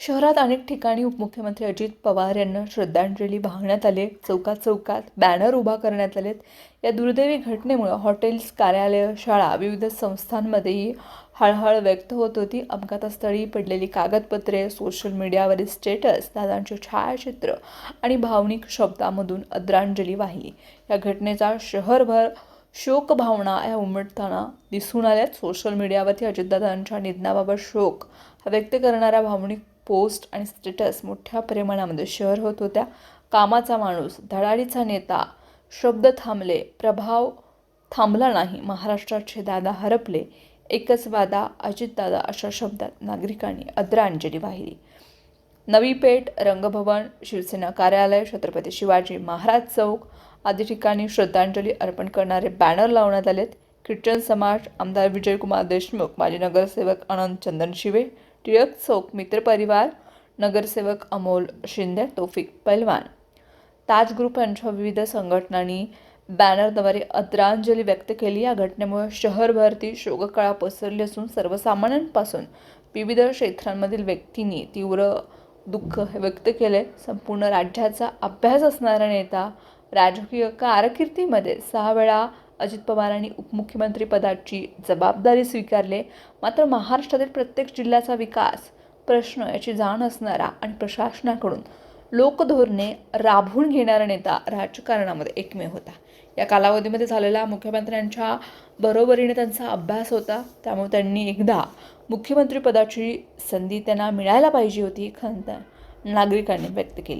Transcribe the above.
शहरात अनेक ठिकाणी उपमुख्यमंत्री अजित पवार यांना श्रद्धांजली वाहण्यात आली. चौकात चौकात बॅनर उभा करण्यात आलेत. या दुर्दैवी घटनेमुळे हॉटेल्स कार्यालय शाळा विविध संस्थांमध्येही हळहळ व्यक्त होत होती. अपघातस्थळी पडलेली कागदपत्रे सोशल मीडियावरील स्टेटस दादांचे छायाचित्र आणि भावनिक शब्दामधून आदरांजली वाहिली. या घटनेचा शहरभर शोकभावना या उमटताना दिसून आल्यात. सोशल मीडियावरती अजितदादांच्या निधनाबाबत शोक व्यक्त करणाऱ्या भावनिक पोस्ट आणि स्टेटस मोठ्या प्रेमानामध्ये शेअर होत होत्या. कामाचा माणूस धडाडीचा नेता शब्द थांबले. प्रभाव थांबला नाही. महाराष्ट्राचे दादा हरपले. एकच वादा अजितदादा अशा शब्दात नागरिकांनी आदरांजली वाहिली. नवी पेठ रंगभवन शिवसेना कार्यालय छत्रपती शिवाजी महाराज चौक. आदी ठिकाणी श्रद्धांजली अर्पण करणारे बॅनर लावण्यात आलेत. ख्रिश्चन समाज आमदार विजयकुमार देशमुख माजी नगरसेवक अनंत चंदनशिवे टिळक चौक मित्रपरिवार नगरसेवक अमोल शिंदे तोफिक पैलवान ताज ग्रुप यांच्या विविध संघटनांनी बॅनरद्वारे आदरांजली व्यक्त केली. या घटनेमुळे शहरभरती शोककळा पसरली असून सर्वसामान्यांपासून विविध क्षेत्रांमधील व्यक्तींनी तीव्र दुःख हे व्यक्त केले. संपूर्ण राज्याचा अभ्यास असणारा नेता राजकीय कारकिर्दीमध्ये सहा वेळा अजित पवारांनी उपमुख्यमंत्रीपदाची जबाबदारी स्वीकारले. मात्र महाराष्ट्रातील प्रत्येक जिल्ह्याचा विकास प्रश्न याची जाण असणारा आणि प्रशासनाकडून लोकधोरणे राबवून घेणारा नेता राजकारणामध्ये एकमेव होता. या कालावधीमध्ये झालेला मुख्यमंत्र्यांच्या बरोबरीने त्यांचा अभ्यास होता. त्यामुळे त्यांनी एकदा मुख्यमंत्रीपदाची संधी त्यांना मिळायला पाहिजे होती खंत नागरिकांनी व्यक्त केली.